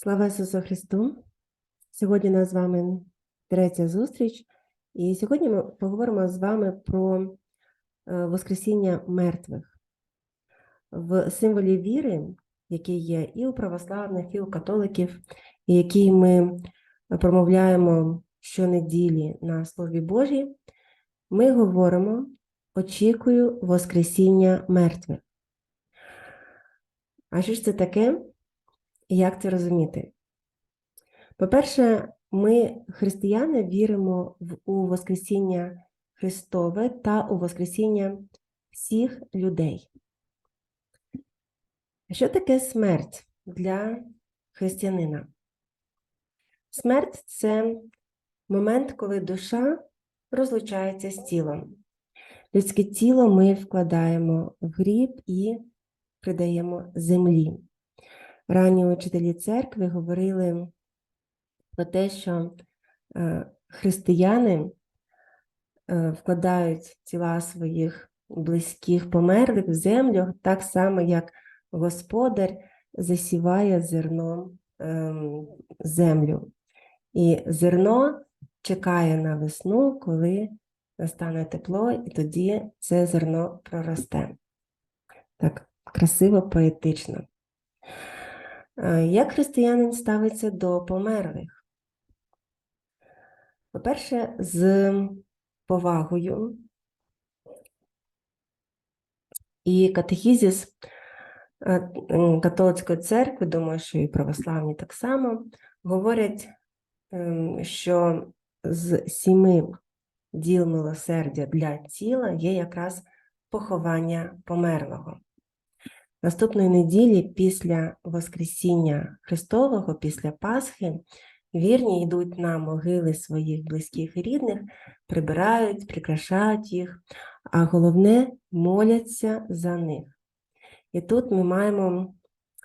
Слава Ісусу Христу! Сьогодні у нас з вами третя зустріч, і сьогодні ми поговоримо з вами про е, Воскресіння мертвих в символі віри, який є і у православних, і у католиків, і який ми промовляємо щонеділі на Слові Божій, ми говоримо очікую Воскресіння мертвих. А що ж це таке? Як це розуміти? По-перше, ми, християни, віримо в, у Воскресіння Христове та у Воскресіння всіх людей. Що таке смерть для християнина? Смерть це момент, коли душа розлучається з тілом. Людське тіло ми вкладаємо в гріб і придаємо землі. Ранні учителі церкви говорили про те, що е, християни е, вкладають тіла своїх близьких померлих в землю, так само, як Господар засіває зерном ем, землю. І зерно чекає на весну, коли настане тепло, і тоді це зерно проросте. Так красиво, поетично. Е, Як християнин ставиться до померлих? По-перше, з повагою. І катехізіс е, католицької церкви, думаю, що і православні так само, говорять, ем, що з сіми діл милосердя для тіла є якраз поховання померлого. Наступної неділі після Воскресіння Христового, після Пасхи, вірні йдуть на могили своїх близьких і рідних, прибирають, прикрашають їх, а головне моляться за них. І тут ми маємо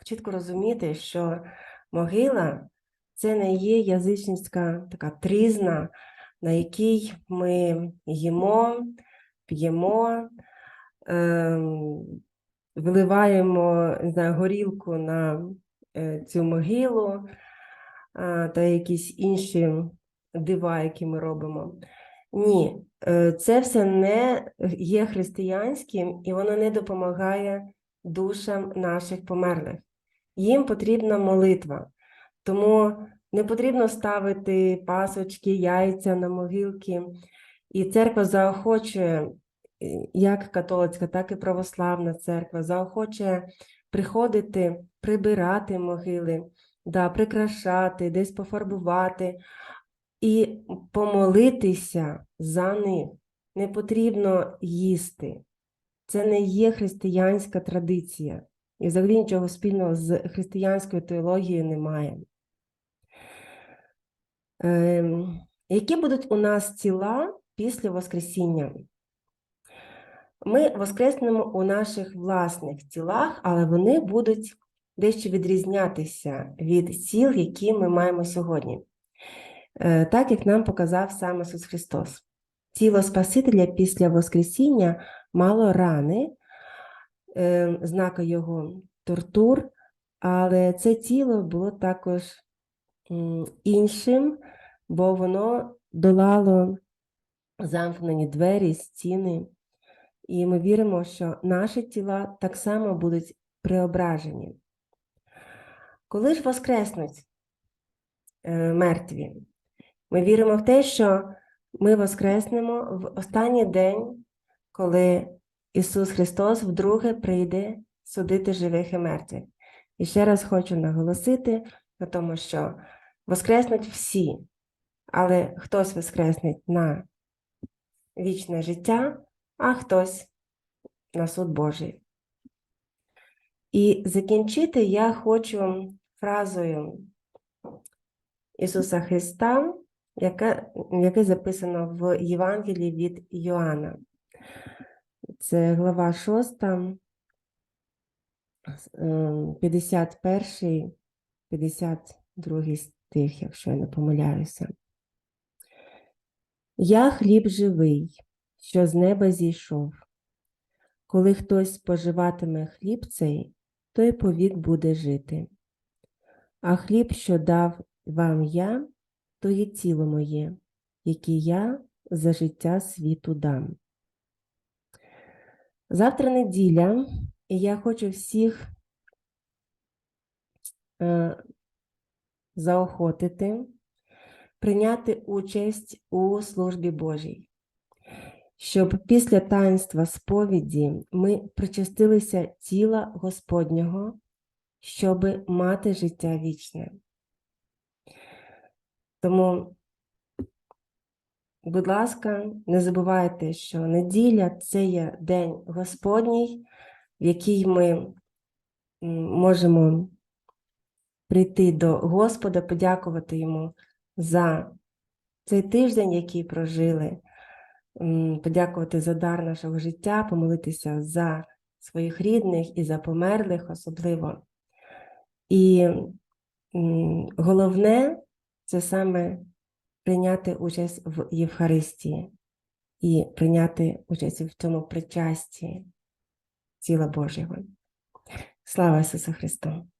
чітко розуміти, що могила це не є язичницька така трізна, на якій ми їмо, п'ємо. ем, виливаємо не знаю, горілку на е, цю могилу та якісь інші дива, які ми робимо. Ні, е, це все не є християнським і воно не допомагає душам наших померлих. Їм потрібна молитва, тому не потрібно ставити пасочки, яйця на могилки. І церква заохочує як католицька, так і православна церква заохочує приходити, прибирати могили, да, прикрашати, десь пофарбувати і помолитися за них. Не потрібно їсти. Це не є християнська традиція. І взагалі нічого спільного з християнською теологією немає. Ем, які будуть у нас тіла після Воскресіння? Ми воскреснемо у наших власних тілах, але вони будуть дещо відрізнятися від тіл, які ми маємо сьогодні. Е, Так як нам показав сам Ісус Христос. Тіло Спасителя після Воскресіння мало рани, е, знака Його тортур, але це тіло було також іншим, бо воно долало замкнені двері, стіни. І ми віримо, що наші тіла так само будуть преображені. Коли ж воскреснуть е, мертві, ми віримо в те, що ми воскреснемо в останній день, коли Ісус Христос вдруге прийде судити живих і мертвих. І ще раз хочу наголосити на тому, що воскреснуть всі, але хтось воскреснеть на вічне життя а хтось на суд Божий. І закінчити я хочу фразою Ісуса Христа, яке, яке записано в Євангелії від Йоанна. Це глава 6, 51, 52 стих, якщо я не помиляюся. Я хліб живий, що з неба зійшов. Коли хтось споживатиме хліб цей, той повік буде жити. а хліб, що дав вам я, то є тіло моє, яке я за життя світу дам. Завтра неділя, і я хочу всіх е, заохотити прийняти участь у службі Божій, щоб після таїнства сповіді ми причастилися тіла Господнього, щоб мати життя вічне. Тому, будь ласка, не забувайте, що неділя це є день Господній, в який ми можемо прийти до Господа, подякувати Йому за цей тиждень, який прожили, подякувати за дар нашого життя, помолитися за своїх рідних і за померлих особливо. І головне це саме прийняти участь в Євхаристії і прийняти участь в цьому причасті тіла Божого. Слава Ісусу Христу!